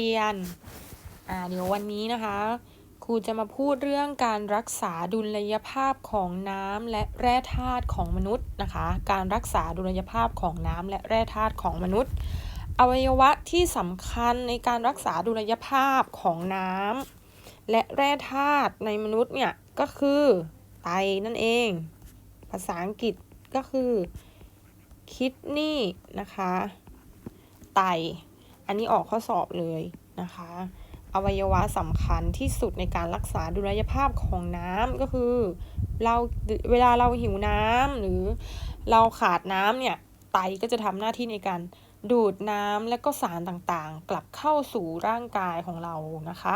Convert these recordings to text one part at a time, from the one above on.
เรียน อ่าเดี๋ยววันนี้นะคะ ครูจะมาพูดเรื่องการรักษาดุลยภาพของน้ำและแร่ธาตุของมนุษย์นะคะ การรักษาดุลยภาพของน้ำและแร่ธาตุของมนุษย์ อวัยวะที่สำคัญในการรักษาดุลยภาพของน้ำและแร่ธาตุในมนุษย์เนี่ยก็คือไตนั่นเอง ภาษาอังกฤษก็คือคิดนี่นะคะ ไต อันนี้ออกข้อสอบเลยนะคะ อวัยวะสำคัญที่สุดในการรักษาดุลยภาพของน้ำก็คือเราเวลาเราหิวน้ำหรือเราขาดน้ำเนี่ยไตก็จะทำหน้าที่ในการดูดน้ำและก็สารต่างๆ กลับเข้าสู่ร่างกายของเรานะคะ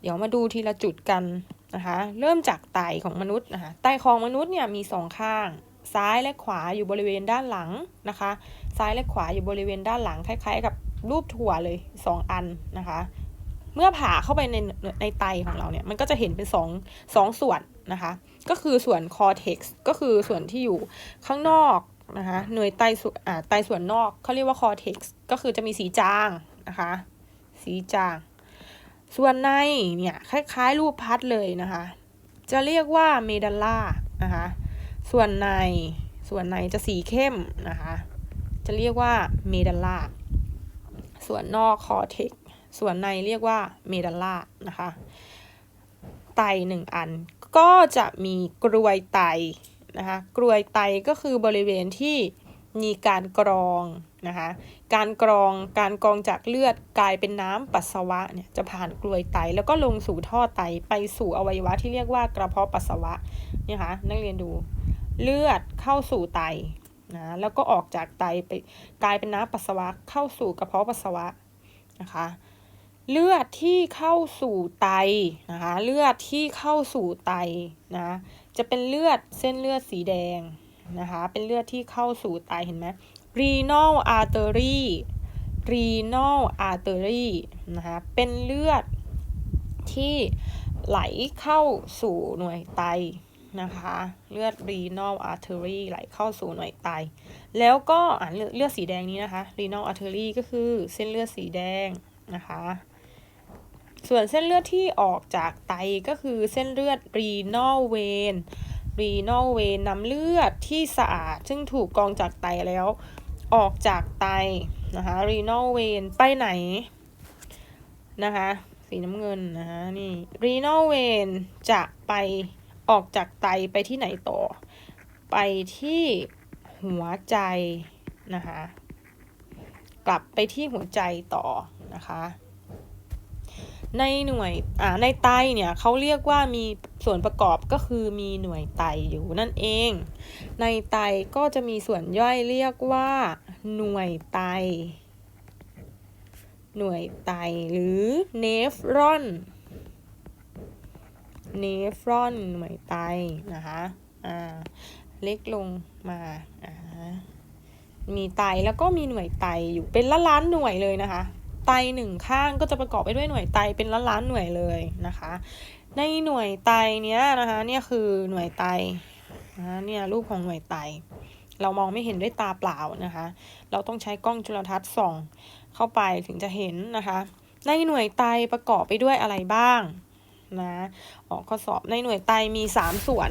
เดี๋ยวมาดูทีละจุดกันนะคะ เริ่มจากไตของมนุษย์นะคะไตของมนุษย์เนี่ยมีสองข้าง ซ้ายและขวาอยู่บริเวณด้านหลังนะคะ ซ้ายและขวาอยู่บริเวณด้านหลังคล้าย ๆ กับรูปถั่วเลยสองอันนะคะ เมื่อผ่าเข้าไปในในไตของเราเนี่ย มันก็จะเห็นเป็นสองสองส่วนนะคะ ก็คือส่วนคอเท็กซ์ก็คือส่วนที่อยู่ข้างนอกนะคะหน่วยไตส่วนไตส่วนนอกเขาเรียกว่าคอเท็กซ์ก็คือจะมีสีจางนะคะ สีจาง ส่วนในเนี่ยคล้ายๆ รูปพัดเลยนะคะ จะเรียกว่าเมดัลล่านะคะ ส่วนในส่วนในจะสีเข้มนะคะ จะเรียกว่าเมดัลล่า ส่วนนอกคอเทกส่วนในเรียกว่าเมดัลล่านะคะ ไตหนึ่งอันก็จะมีกรวยไตนะคะกรวยไตก็คือบริเวณที่มีการกรองนะคะการกรองการกรองจากเลือดกลายเป็นน้ำปัสสาวะเนี่ยจะผ่านกรวยไตแล้วก็ลงสู่ท่อไตไปสู่อวัยวะที่เรียกว่ากระเพาะปัสสาวะเนี่ยคะนักเรียนดูเลือดเข้าสู่ไต นะแล้วก็ออกจากไตไปกลายเป็นน้ำปัสสาวะเข้าสู่กระเพาะปัสสาวะนะคะเลือดที่เข้าสู่ไตนะคะเลือดที่เข้าสู่ไตนะจะเป็นเลือดเส้นเลือดสีแดงนะคะเป็นเลือดที่เข้าสู่ไตเห็นไหม renal artery renal artery นะคะเป็นเลือดที่ไหลเข้าสู่หน่วยไต นะคะ เลือด renal artery ไหลเข้าสู่หน่วยไต แล้วก็อ่านเลือดสีแดงนี้นะคะ renal artery ก็คือเส้นเลือดสีแดงนะคะ ส่วนเส้นเลือดที่ออกจากไตก็คือเส้นเลือด renal vein renal vein นำเลือดที่สะอาด ซึ่งถูกกรองจากไตแล้ว ออกจากไตนะคะ renal vein ไปไหนนะคะ สีน้ำเงินนะคะนี่ renal vein จะไป ออกจากไตไปที่ไหนต่อ ไปที่หัวใจนะคะกลับไปที่หัวใจต่อนะคะ ในหน่วยอ่าในไตเนี่ยเขาเรียกว่ามีส่วนประกอบก็คือมีหน่วยไตอยู่นั่นเอง ในไตก็จะมีส่วนย่อยเรียกว่า หน่วยไต หน่วยไตหรือเนฟรอน เนฟรอนหน่วยไตนะคะอ่าเล็กลงมาอ่ามีไตแล้วก็มีหน่วยไตอยู่เป็นล้านล้านหน่วยเลยนะคะ ไตหนึ่งข้างก็จะประกอบไปด้วยหน่วยไตเป็นล้านล้านหน่วยเลยนะคะ ในหน่วยไตเนี้ยนะคะเนี่ยคือหน่วยไตนะเนี่ยรูปของหน่วยไต เรามองไม่เห็นด้วยตาเปล่านะคะ เราต้องใช้กล้องจุลทรรศน์ส่อง เข้าไปถึงจะเห็นนะคะ ในหน่วยไตประกอบไปด้วยอะไรบ้าง นะออกข้อสอบในหน่วยไตมี 3 ส่วน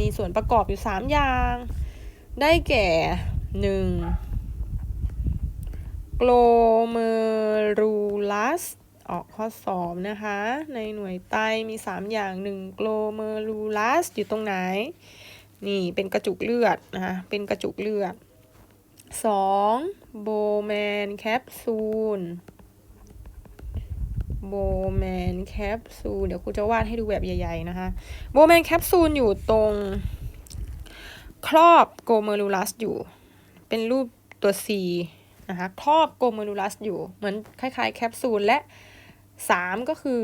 มีส่วนประกอบอยู่ 3 อย่าง ได้แก่ 1. โกลเมรูลัส ออกข้อสอบนะคะ ในหน่วยไตมี 3 อย่าง 1. โกลเมรูลัส อยู่ตรงไหน นี่เป็นกระจุกเลือดนะคะเป็นกระจุกเลือด 2. โบแมนแคปซูล โบแมนแคปซูลเดี๋ยวครูจะวาดให้ดูแบบใหญ่ๆนะคะโบแมนแคปซูลอยู่ตรงครอบโกเมรูลัสอยู่ เป็นรูปตัว C นะคะครอบโกเมนูลัสอยู่ เหมือนคล้ายๆแคปซูลและ 3 ก็คือ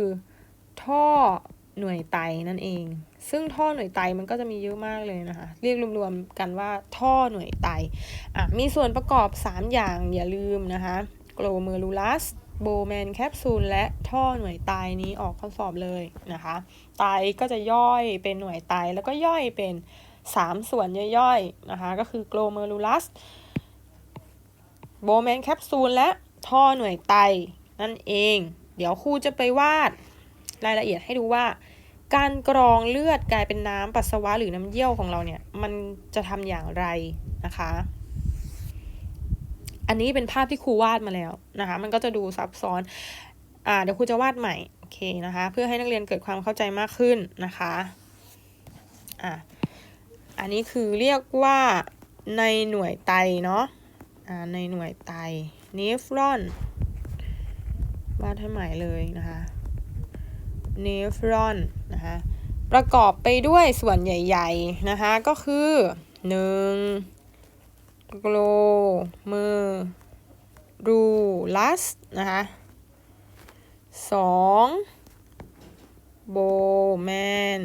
ท่อหน่วยไตนั่นเอง ซึ่งท่อหน่วยไตมันก็จะมีเยอะมากเลยนะคะ เรียกรวมๆกันว่าท่อหน่วยไตอะมีส่วนประกอบ 3 อย่างอย่าลืมนะคะโกลเมรูลัส โบแมนแคปซูลและท่อหน่วยไตนี้ออกข้อสอบเลยนะคะ ไตก็จะย่อยเป็นหน่วยไตแล้วก็ย่อยเป็น 3 ส่วนย่อยๆนะคะ ก็คือโกลเมรูลัสโบแมนแคปซูลและท่อหน่วยไตนั่นเอง เดี๋ยวครูจะไปวาดรายละเอียดให้ดูว่า การกรองเลือดกลายเป็นน้ำปัสสาวะหรือน้ำเยี่ยวของเราเนี่ย มันจะทำอย่างไรนะคะ อันนี้เป็นภาพที่ครูวาดมาแล้วนะคะ มันก็จะดูซับซ้อน อ่า เดี๋ยวครูจะวาดใหม่ โอเคนะคะ เพื่อให้นักเรียนเกิดความเข้าใจมากขึ้นนะคะ อ่าอันนี้คือเรียกว่าในหน่วยไตเนาะ อ่า ในหน่วยไตเนฟรอน วาดให้ใหม่เลยนะคะเนฟรอนนะคะ ประกอบไปด้วยส่วนใหญ่ ๆ นะคะ ก็คือหนึ่ง โกลเมอร์รูลัส นะคะสองโบแมน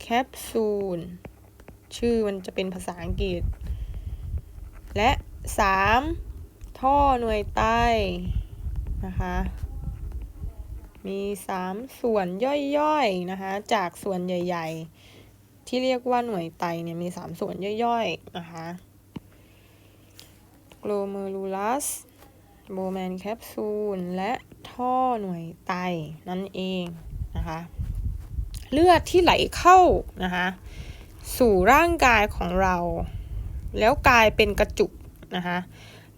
แคปซูล ชื่อมันจะเป็นภาษาอังกฤษ และสามท่อหน่วยไตนะคะ มีสามส่วนย่อยๆ นะคะ จากส่วนใหญ่ ๆ ที่เรียกว่าหน่วยไตเนี่ยมีสามส่วนย่อยๆ นะคะ glomerulus โบแมนแคปซูล และท่อหน่วยไตนั่นเองนะคะ เลือดที่ไหลเข้านะคะสู่ร่างกายของเรา แล้วกลายเป็นกระจุกนะคะ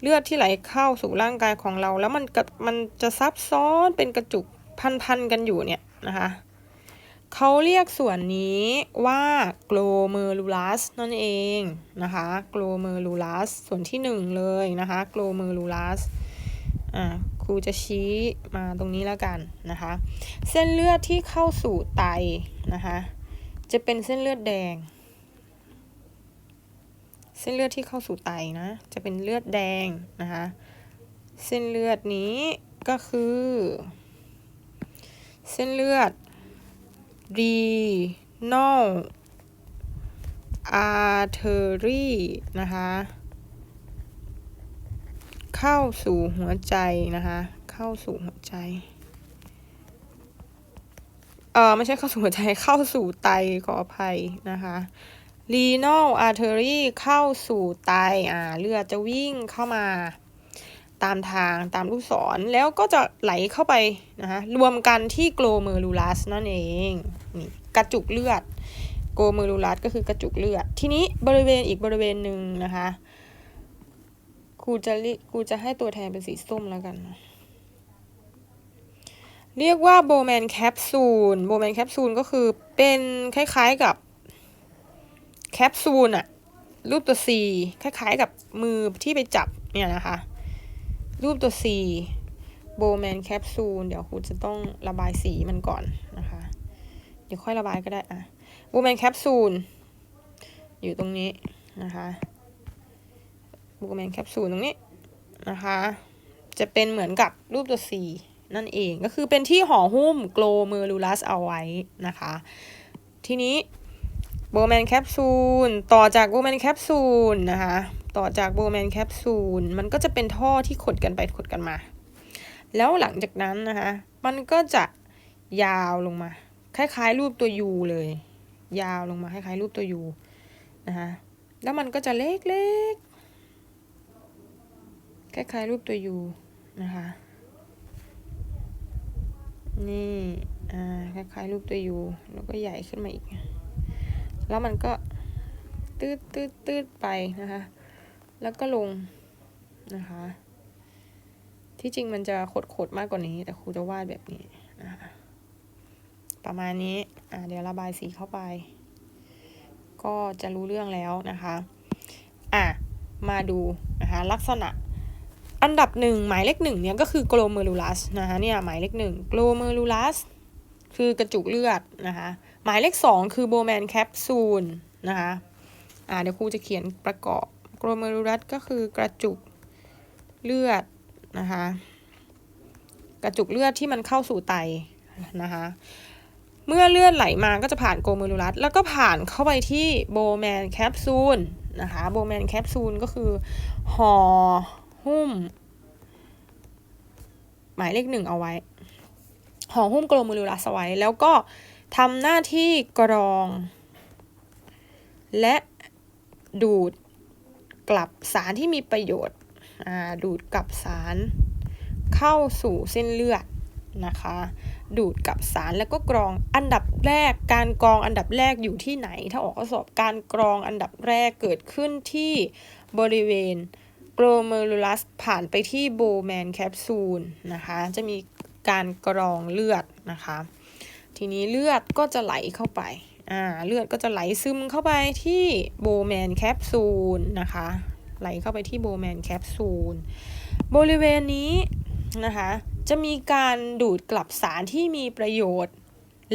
เลือดที่ไหลเข้าสู่ร่างกายของเรา แล้วมันกมันจะซับซ้อนเป็นกระจุกพันๆกันอยู่เนี่ยนะคะ เขาเรียกส่วนนี้ว่า glomerulus นั่นเองนะคะ glomerulus ส่วนที่หนึ่งเลยนะคะ glomerulus อ่าครูจะชี้มาตรงนี้แล้วกันนะคะ เส้นเลือดที่เข้าสู่ไตนะคะจะเป็นเส้นเลือดแดง เส้นเลือดที่เข้าสู่ไตนะจะเป็นเลือดแดงนะคะเส้นเลือดนี้ก็คือ เส้นเลือด renal artery นะคะ เข้าสู่หัวใจนะคะ เข้าสู่หัวใจ เออไม่ใช่เข้าสู่หัวใจ เข้าสู่ไตขออภัยนะคะ renal artery เข้าสู่ไต อ่า เลือดจะวิ่งเข้ามา ตามทางตามลูกศรแล้วก็จะไหลเข้าไปนะคะรวมกันที่ glomerulus นั่นเองนี่กระจุกเลือด glomerulus ก็คือกระจุกเลือด ทีนี้บริเวณอีกบริเวณหนึ่งนะคะครูจะครูจะให้ตัวแทนเป็นสีส้มแล้วกัน เรียกว่าโบแมนแคปซูลโบแมนแคปซูลก็คือเป็นคล้ายๆกับแคปซูลอะรูปตัว C คล้ายๆกับมือที่ไปจับเนี่ยนะคะ รูปตัว C โบแมนแคปซูลเดี๋ยวครูจะต้องระบายสีมันก่อนนะคะ เดี๋ยวค่อยระบายก็ได้อะโบแมนแคปซูลอยู่ตรงนี้นะคะโบแมนแคปซูลตรงนี้นะคะ จะเป็นเหมือนกับรูปตัว C นั่นเองก็คือเป็นที่ห่อหุ้มโกลเมอรูลัสเอาไว้นะคะ ทีนี้โบแมนแคปซูลต่อจากโบแมนแคปซูลนะคะ ต่อจากโบแมนแคปซูลมันก็จะเป็นท่อที่ขดกันไปขดกันมา แล้วหลังจากนั้นนะคะ มันก็จะยาวลงมา คล้ายๆ รูปตัวยูเลย ยาวลงมาคล้ายๆ รูปตัวยูนะคะแล้วมันก็จะเล็กๆคล้ายๆ รูปตัวยูนะคะนี่อ่าคล้ายๆ รูปตัวยูแล้วก็ใหญ่ขึ้นมาอีก แล้วมันก็ตืดตืดตืดไปนะคะ แล้วก็ลงนะคะ ที่จริงมันจะขดๆมากกว่านี้ แต่ครูจะวาดแบบนี้นะคะประมาณนี้ อ่า เดี๋ยวระบายสีเข้าไป ก็จะรู้เรื่องแล้วนะคะ อะ มาดูนะคะ ลักษณะ อันดับหนึ่งหมายเลขหนึ่งเนี่ยก็คือ glomerulus นะคะเนี่ยหมายเลขหนึ่ง glomerulus คือกระจุกเลือดนะคะ หมายเลขสองคือ Bowman capsule นะคะ อ่า เดี๋ยวครูจะเขียนประกอบ glomerulus ก็คือกระจุกเลือดนะคะ กระจุกเลือดที่มันเข้าสู่ไตนะคะ เมื่อเลือดไหลมาก็จะผ่านโกเมรูลัสแล้วก็ผ่านเข้าไปที่โบแมนแคปซูลนะคะ โบแมนแคปซูลก็คือห่อหุ้ม หมายเลขหนึ่งเอาไว้ห่อหุ้มโกลเมรูลัสไว้ แล้วก็ทำหน้าที่กรอง และดูด กลับสารที่มีประโยชน์ดูดกลับสารเข้าสู่เส้นเลือดนะคะ ดูดกับสารแล้วก็กรองอันดับแรก การกรองอันดับแรกอยู่ที่ไหน ถ้าออกข้อสอบการกรองอันดับแรกเกิดขึ้นที่บริเวณโกลเมรูลัสผ่านไปที่โบแมนแคปซูลนะคะ จะมีการกรองเลือดนะคะ ทีนี้เลือดก็จะไหลเข้าไป อ่าเลือดก็จะไหลซึมเข้าไปที่โบแมนแคปซูลนะคะ ไหลเข้าไปที่โบแมนแคปซูลบริเวณนี้นะคะจะมีการดูดกลับสารที่มีประโยชน์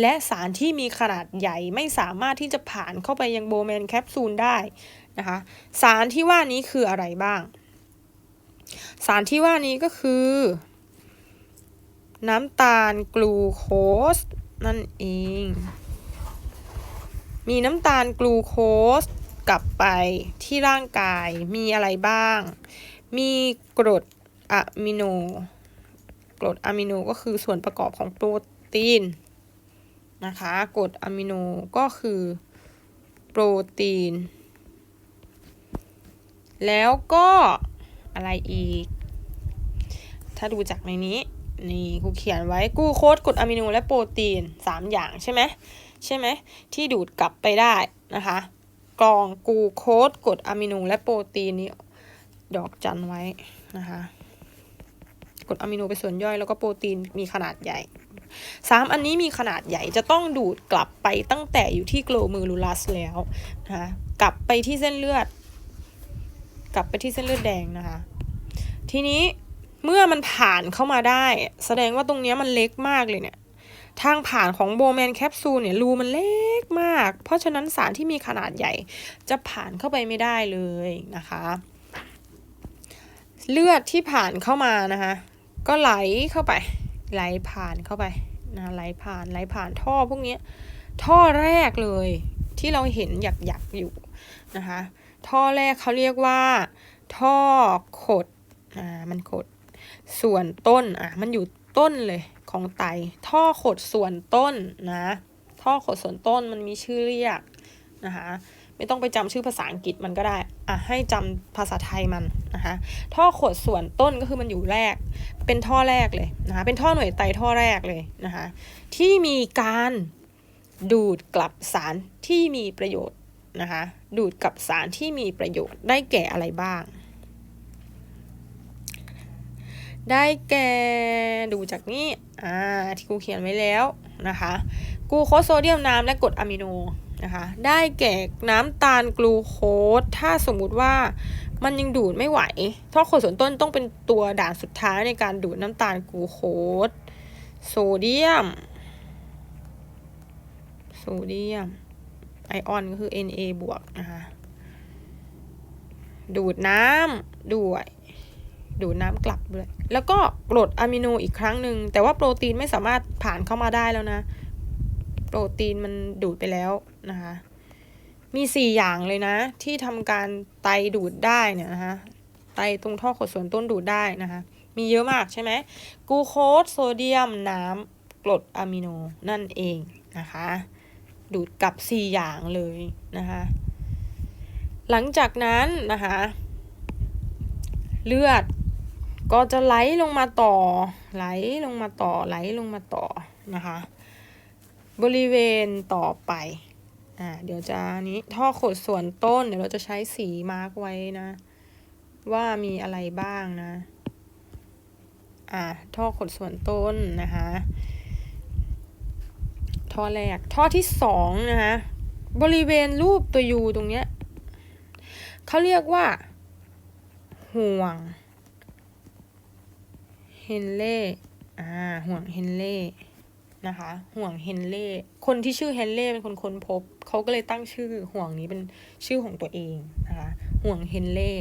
และสารที่มีขนาดใหญ่ไม่สามารถที่จะผ่านเข้าไปยังโบแมนแคปซูลได้นะคะสารที่ว่านี้คืออะไรบ้าง สารที่ว่านี้ก็คือ น้ำตาลกลูโคสนั่นเอง มีน้ำตาลกลูโคสกลับไปที่ร่างกายมีอะไรบ้าง มีกรดอะมิโน กรดอะมิโนก็คือส่วนประกอบของโปรตีนนะคะ กรดอะมิโนก็คือโปรตีน แล้วก็อะไรอีก ถ้าดูจากในนี้ นี่ครูเขียนไว้กลูโคสกรดอะมิโนและโปรตีน 3 อย่างใช่ไหม ใช่ไหมที่ดูดกลับไปได้นะคะกรองกูโคสกรดอะมิโนและโปรตีนนี่ดอกจันไว้นะคะกรดอะมิโนเป็นส่วนย่อยแล้วก็โปรตีนมีขนาดใหญ่สามอันนี้มีขนาดใหญ่จะต้องดูดกลับไปตั้งแต่อยู่ที่โกลเมรูลัสแล้วนะคะกลับไปที่เส้นเลือด กลับไปที่เส้นเลือดแดงนะคะ ทีนี้เมื่อมันผ่านเข้ามาได้ แสดงว่าตรงนี้มันเล็กมากเลยเนี่ย ทางผ่านของโบแมนแคปซูลเนี่ยรูมันเล็กมาก เพราะฉะนั้นสารที่มีขนาดใหญ่จะผ่านเข้าไปไม่ได้เลยนะคะ เลือดที่ผ่านเข้ามานะคะก็ไหลเข้าไป ไหลผ่านเข้าไปนะไหลผ่านไหลผ่านท่อพวกนี้ท่อแรกเลยที่เราเห็นหยักๆอยู่นะคะท่อแรกเขาเรียกว่า ท่อขดอ่ามันขด ส่วนต้นอะมันอยู่ต้นเลย ของไต ท่อขดส่วนต้นนะ ท่อขดส่วนต้นมันมีชื่อเรียกนะคะไม่ต้องไปจำชื่อภาษาอังกฤษมันก็ได้ อะให้จำภาษาไทยมันนะคะ ท่อขดส่วนต้นก็คือมันอยู่แรก เป็นท่อแรกเลยนะคะ เป็นท่อหน่วยไตท่อแรกเลยนะคะ ที่มีการดูดกลับสารที่มีประโยชน์นะคะ ดูดกลับสารที่มีประโยชน์ได้แก่อะไรบ้าง ได้แก่ดูจากนี้อ่าที่ครูเขียนไว้แล้วนะคะกูโคสโซเดียมน้ำและกรดอะมิโนนะคะได้แก่น้ำตาลกลูโคสถ้าสมมุติว่ามันยังดูดไม่ไหวท่อขดส่วนต้นต้องเป็นตัวด่านสุดท้ายในการดูดน้ำตาลกลูโคสโซเดียม โซเดียม ไอออนก็คือ Na บวกนะคะดูดน้ำด้วย ดูดน้ำกลับด้วย แล้วก็กรดอะมิโนอีกครั้งหนึ่ง แต่ว่าโปรตีนไม่สามารถผ่านเข้ามาได้แล้วนะ โปรตีนมันดูดไปแล้วนะคะ มีสี่อย่างเลยนะ ที่ทำการไตดูดได้เนี่ยนะคะ ไตตรงท่อขดส่วนต้นดูดได้นะคะ มีเยอะมากใช่ไหมกูโคสโซเดียม น้ำกรดอะมิโนนั่นเองนะคะ ดูดกับสี่อย่างเลยนะคะ หลังจากนั้นนะคะ เลือด ก็จะไหลลงมาต่อ ไหลลงมาต่อ ไหลลงมาต่อนะคะ บริเวณต่อไป อ่า เดี๋ยวจะนี้ท่อขดส่วนต้น เดี๋ยวเราจะใช้สีมาร์กไว้นะ ว่ามีอะไรบ้างนะ อ่า ท่อขดส่วนต้นนะคะ ท่อแรก ท่อที่สองนะคะ บริเวณรูปตัวยูตรงเนี้ยเขาเรียกว่า ห่วง ฮนเล่อ่าห่วงเฮนเล่นะคะ ห่วงเฮนเล่คนที่ชื่อเฮนเล่เป็นคนค้นพบ เขาก็เลยตั้งชื่อห่วงนี้เป็นชื่อของตัวเองนะคะห่วงเฮนเล่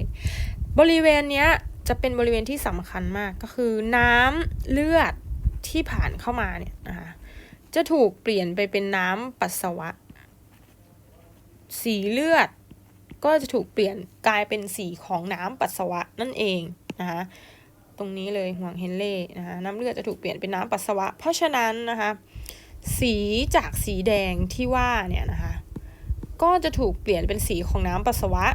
บริเวณเนี้ยจะเป็นบริเวณที่สำคัญมากก็คือน้ำเลือดที่ผ่านเข้ามาเนี่ยนะคะจะถูกเปลี่ยนไปเป็นน้ำปัสสาวะ สีเลือดก็จะถูกเปลี่ยนกลายเป็นสีของน้ำปัสสาวะนั่นเองนะคะ ตรงนี้เลยห่วงเฮนเล่นะคะน้ำเลือดจะถูกเปลี่ยนเป็นน้ำปัสสาวะ เพราะฉะนั้นนะคะสีจากสีแดงที่ว่าเนี่ยนะคะก็จะถูกเปลี่ยนเป็นสีของน้ำปัสสาวะ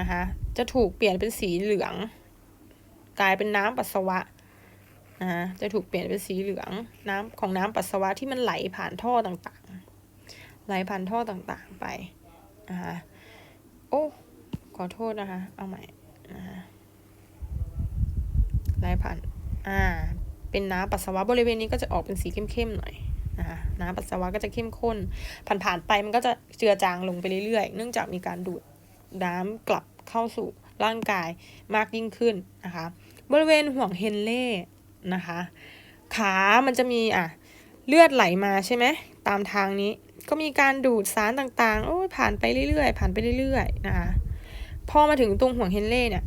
นะคะจะถูกเปลี่ยนเป็นสีเหลือง กลายเป็นน้ำปัสสาวะนะฮะจะถูกเปลี่ยนเป็นสีเหลืองน้ำของน้ำปัสสาวะที่มันไหลผ่านท่อต่างๆ ไหลผ่านท่อต่างๆไปนะคะโอ้ขอโทษนะคะ เอาใหม่นะคะ ไหลผ่านอ่าเป็นน้ำปัสสาวะบริเวณนี้ก็จะออกเป็นสีเข้มๆหน่อยนะคะน้ำปัสสาวะก็จะเข้มข้น ผ่านๆไปมันก็จะเจือจางลงไปเรื่อยๆ เนื่องจากมีการดูดน้ำกลับเข้าสู่ร่างกายมากยิ่งขึ้นนะคะ บริเวณห่วงเฮนเล่นะคะ ขามันจะมีอะเลือดไหลมาใช่ไหมตามทางนี้ก็มีการดูดสารต่างๆ โอ้ยผ่านไปเรื่อยๆ ผ่านไปเรื่อยๆ นะคะ พอมาถึงตรงห่วงเฮนเล่เนี่ย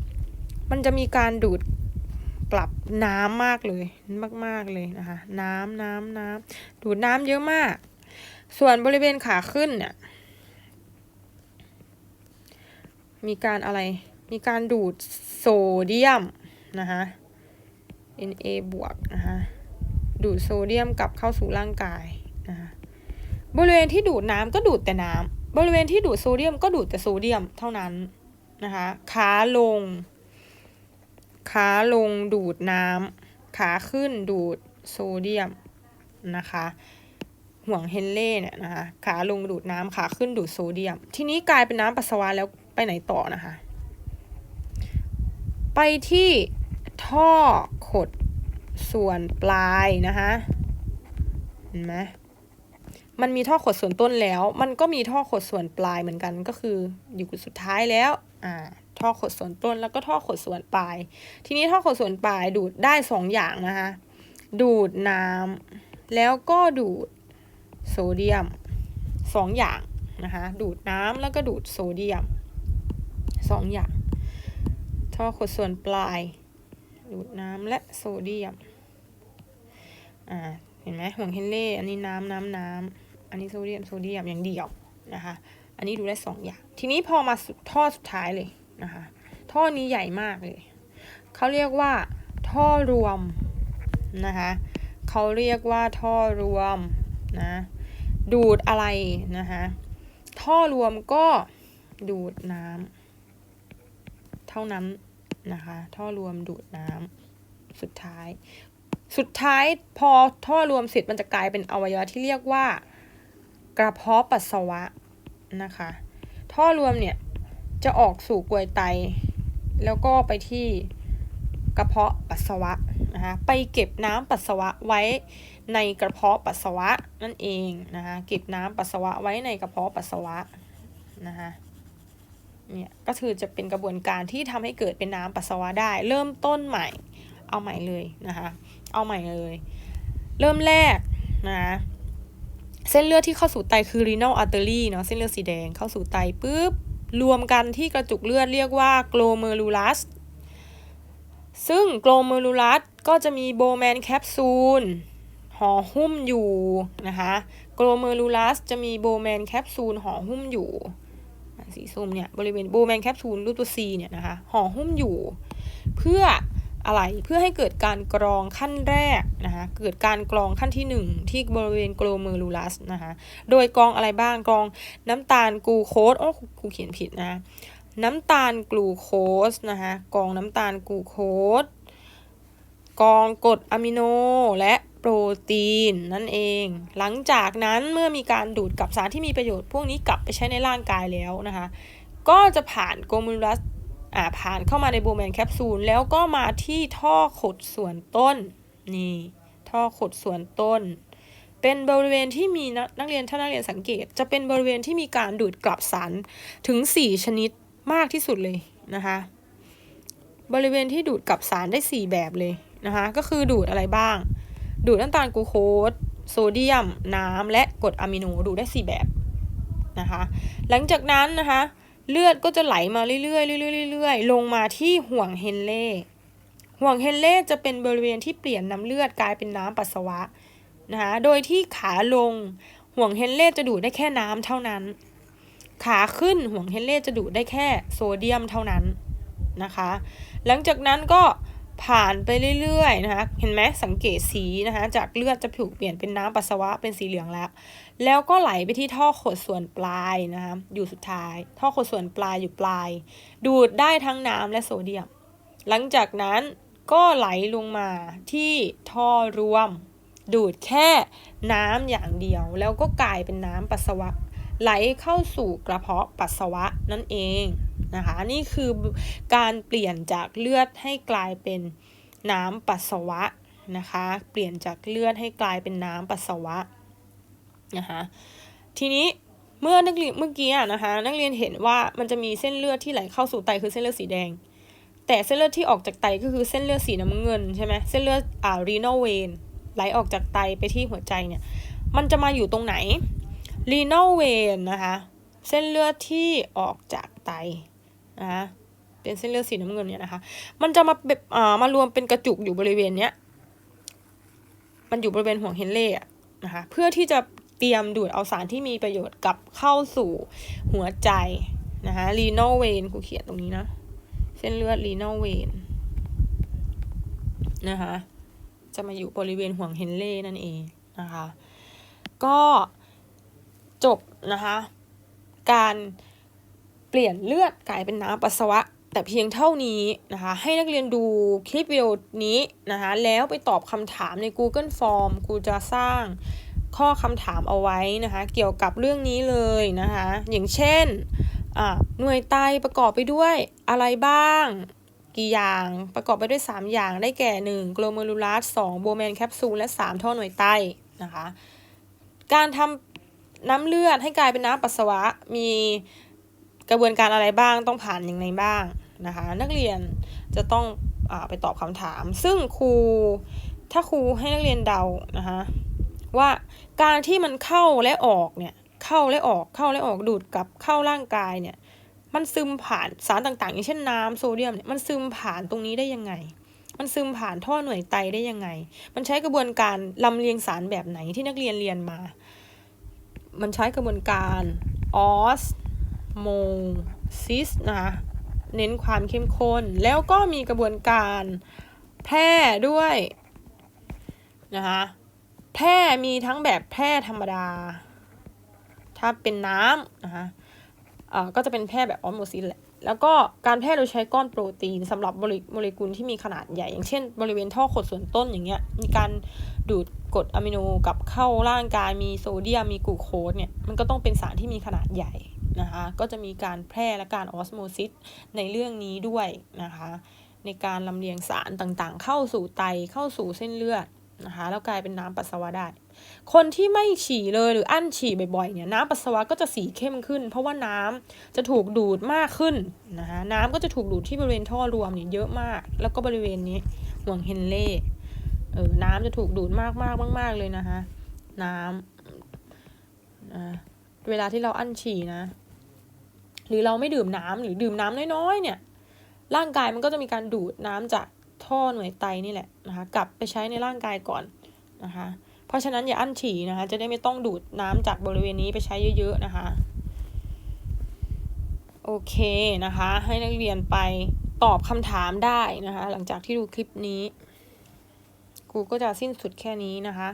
มันจะมีการดูด กลับน้ำมากเลยมาก ๆ เลยนะคะ น้ำน้ำน้ำดูดน้ำเยอะมาก ส่วนบริเวณขาขึ้นเนี่ย มีการอะไร มีการดูดโซเดียมนะคะ Na บวกนะคะ ดูดโซเดียมกลับเข้าสู่ร่างกายนะคะบริเวณที่ดูดน้ำก็ดูดแต่น้ำบริเวณที่ดูดโซเดียมก็ดูดแต่โซเดียมเท่านั้นนะคะ ขาลง ขาลงดูดน้ำขาขึ้นดูดโซเดียมนะคะ ห่วงเฮนเล่เนี่ยนะคะ ขาลงดูดน้ำขาขึ้นดูดโซเดียม ทีนี้กลายเป็นน้ำปัสสาวะแล้วไปไหนต่อนะคะ ไปที่ท่อขดส่วนปลายนะคะเห็นไหมมันมีท่อขดส่วนต้นแล้ว มันก็มีท่อขดส่วนปลายเหมือนกันก็คืออยู่สุดท้ายแล้ว อ่า ท่อขดส่วนต้นแล้วก็ท่อขดส่วนปลาย ทีนี้ท่อขดส่วนปลายดูดได้สองอย่างนะคะดูดน้ำแล้วก็ดูดโซเดียมสองอย่างนะคะดูดน้ำแล้วก็ดูดโซเดียมสองอย่าง ท่อขดส่วนปลาย ดูดน้ำและโซเดียมอ่าเห็นไหมห่วงเฮนเล่อันนี้น้ำน้ำน้ำอันนี้โซเดียมโซเดียมอย่างเดียวนะคะอันนี้ดูได้สองอย่าง ทีนี้พอมาท่อสุดท้ายเลย นะคะ ท่อนี้ใหญ่มากเลย เขาเรียกว่า ท่อรวมนะคะเขาเรียกว่าท่อรวมนะดูดอะไรนะคะท่อรวมก็ดูดน้ำเท่านั้นนะคะท่อรวมดูดน้ำสุดท้าย สุดท้ายพอท่อรวมเสร็จมันจะกลายเป็นอวัยวะที่เรียกว่า กระเพาะปัสสาวะนะคะ ท่อรวมเนี่ย จะออกสู่กลวยไต แล้วก็ไปที่กระเพาะปัสสาวะนะคะไปเก็บน้ำปัสสาวะไว้ในกระเพาะปัสสาวะนั่นเองนะคะเก็บน้ำปัสสาวะไว้ในกระเพาะปัสสาวะนะคะเนี่ยก็คือจะเป็นกระบวนการที่ทำให้เกิดเป็นน้ำปัสสาวะได้ เริ่มต้นใหม่เอาใหม่เลยนะคะเอาใหม่เลย เริ่มแรกนะเส้นเลือดที่เข้าสู่ไตคือ renal artery เนาะเส้นเลือดสีแดงเข้าสู่ไตปุ๊บ รวมกันที่กระจุกเลือดเรียกว่ากล омер ูลัส ซึ่งกล омер ูลัสก็จะมีโบแมนแคปซูลห่อหุ้มอยู่นะคะกล омер ูลัสจะมีโบแมนแคปซูลห่อหุ้มอยู่สีส้มเนี่ยบริเวณโบแมนแคปซูลรูปตัว C เนี่ยนะคะห่อหุ้มอยู่ เพื่อ อะไร เพื่อให้เกิดการกรองขั้นแรกนะคะเกิดการกรองขั้นที่ 1 ที่บริเวณโกลเมอรูลัสนะคะโดยกรองอะไรบ้างกรองน้ำตาลกลูโคสโอ้ครูเขียนผิดนะน้ำตาลกลูโคสนะคะกรองน้ำตาลกลูโคสกรองกรดอะมิโนและโปรตีนนั่นเอง หลังจากนั้นเมื่อมีการดูดกับสารที่มีประโยชน์ พวกนี้กลับไปใช้ในร่างกายแล้วนะคะ ก็จะผ่านโกลเมอรูลัส ผ่านเข้ามาในโบแมนแคปซูลแล้วก็มาที่ท่อขดส่วนต้น นี่ ท่อขดส่วนต้น เป็นบริเวณที่มีนักเรียนถ้านักเรียนสังเกต จะเป็นบริเวณที่มีการดูดกลับสารถึง 4 ชนิดมากที่สุดเลยนะคะ บริเวณที่ดูดกลับสารได้ 4 แบบเลยนะคะ ก็คือดูดอะไรบ้าง ดูดน้ำตาลกลูโคสโซเดียม น้ำและกรดอะมิโนดูดได้ 4 แบบนะคะ หลังจากนั้นนะคะ เลือดก็จะไหลมาเรื่อยๆเรื่อยๆเรื่อยๆลงมาที่ห่วงเฮนเล่ห่วงเฮนเล่จะเป็นบริเวณที่เปลี่ยนน้ำเลือดกลายเป็นน้ำปัสสาวะนะคะโดยที่ขาลงห่วงเฮนเล่จะดูดได้แค่น้ำเท่านั้น ขาขึ้นห่วงเฮนเล่จะดูดได้แค่โซเดียมเท่านั้นนะคะ หลังจากนั้นก็ผ่านไปเรื่อยๆนะคะ เห็นไหมสังเกตสีนะคะ จากเลือดจะถูกเปลี่ยนเป็นน้ำปัสสาวะเป็นสีเหลืองแล้ว แล้วก็ไหลไปที่ท่อขดส่วนปลายนะคะอยู่สุดท้าย ท่อขดส่วนปลายอยู่ปลาย ดูดได้ทั้งน้ำและโซเดียม หลังจากนั้นก็ไหลลงมาที่ท่อรวม ดูดแค่น้ำอย่างเดียว แล้วก็กลายเป็นน้ำปัสสาวะ ไหลเข้าสู่กระเพาะปัสสาวะนั่นเองนะคะนี่คือการเปลี่ยนจากเลือดให้กลายเป็นน้ำปัสสาวะนะคะ เปลี่ยนจากเลือดให้กลายเป็นน้ำปัสสาวะ นะคะทีนี้เมื่อนักเรียนเมื่อกี้นะคะ นักเรียนเห็นว่ามันจะมีเส้นเลือดที่ไหลเข้าสู่ไตคือเส้นเลือดสีแดง แต่เส้นเลือดที่ออกจากไตก็คือเส้นเลือดสีน้ำเงินใช่ไหมเส้นเลือดอ่า renal vein ไหลออกจากไตไปที่หัวใจเนี่ย มันจะมาอยู่ตรงไหน renal vein นะคะเส้นเลือดที่ออกจากไตนะะเป็นเส้นเลือดสีน้ำเงินเนี่ยนะคะ มันจะมาแบบอ่ามารวมเป็นกระจุกอยู่บริเวณเนี้ย มันอยู่บริเวณห่วงเฮนเล่อะนะคะ เพื่อที่จะ เตรียมดูดเอาสารที่มีประโยชน์กลับเข้าสู่หัวใจนะคะ renal vein ครูเขียนตรงนี้นะ เส้นเลือด renal vein นะคะจะมาอยู่บริเวณห่วงเฮนเล่นั่นเองนะคะ ก็จบนะคะ การเปลี่ยนเลือดกลายเป็นน้ำปัสสาวะ แต่เพียงเท่านี้นะคะ ให้นักเรียนดูคลิปวิดีโอนี้นะคะ แล้วไปตอบคำถามใน Google Form ครูจะสร้าง ข้อคำถามเอาไว้นะคะ เกี่ยวกับเรื่องนี้เลยนะคะ อย่างเช่นหน่วยไตประกอบไปด้วยอะไรบ้าง กี่อย่างประกอบไปด้วย 3 อย่างได้แก่ 1. โกลเมรูลัส2โบแมนแคปซูลและ 3 ท่อหน่วยไตนะคะ การทำน้ำเลือดให้กลายเป็นน้ำปัสสาวะมีกระบวนการอะไรบ้างต้องผ่านอย่างไรบ้างนะคะ นักเรียนจะต้องอไปตอบคำถาม ซึ่งครูถ้าครูให้นักเรียนเดานะคะ ว่าการที่มันเข้าและออกเนี่ยเข้าและออกเข้าและออกดูดกลับเข้าร่างกายเนี่ยมันซึมผ่านสารต่างๆ อย่างเช่นน้ำโซเดียมเนี่ยมันซึมผ่านตรงนี้ได้ยังไง มันซึมผ่านท่อหน่วยไตได้ยังไง มันใช้กระบวนการลำเลียงสารแบบไหนที่นักเรียนเรียนมา มันใช้กระบวนการออสโมซิสนะคะเน้นความเข้มข้นแล้วก็มีกระบวนการแพร่ด้วยนะคะ แพร่มีทั้งแบบแพร่ธรรมดา ถ้าเป็นน้ำนะคะอ่าก็จะเป็นแพร่แบบออสโมซิสแหละ แล้วก็การแพร่โดยใช้ก้อนโปรตีนสำหรับโมเลกุลที่มีขนาดใหญ่ อย่างเช่น บริเวณท่อขดส่วนต้นอย่างเงี้ย มีการดูดกรดอะมิโนกับเข้าร่างกายมีโซเดียมมีกลูโคสเนี่ย มันก็ต้องเป็นสารที่มีขนาดใหญ่นะคะ ก็จะมีการแพร่และการออสโมซิสในเรื่องนี้ด้วยนะคะ ในการลำเลียงสารต่างๆ เข้าสู่ไตเข้าสู่เส้นเลือด นะคะแล้วกลายเป็นน้ำปัสสาวะได้ คนที่ไม่ฉี่เลยหรืออั้นฉี่บ่อยๆเนี่ยน้ำปัสสาวะก็จะสีเข้มขึ้น เพราะว่าน้ำจะถูกดูดมากขึ้นนะคะน้ำก็จะถูกดูดที่บริเวณท่อรวมเนี่ยเยอะมาก แล้วก็บริเวณนี้ห่วงเฮนเล่เออน้ำจะถูกดูดมากมากมาก ๆ เลยนะคะน้ำนะเวลาที่เราอั้นฉี่นะ หรือเราไม่ดื่มน้ำหรือดื่มน้ำน้อยๆเนี่ย ร่างกายมันก็จะมีการดูดน้ำจาก ท่อหน่วยไตนี่แหละนะคะ กลับไปใช้ในร่างกายก่อนนะคะ เพราะฉะนั้นอย่าอั้นฉี่นะคะ จะได้ไม่ต้องดูดน้ำจากบริเวณนี้ไปใช้เยอะ ๆ นะคะ โอเคนะคะ ให้นักเรียนไปตอบคำถามได้นะคะ หลังจากที่ดูคลิปนี้ กูก็จะสิ้นสุดแค่นี้นะคะ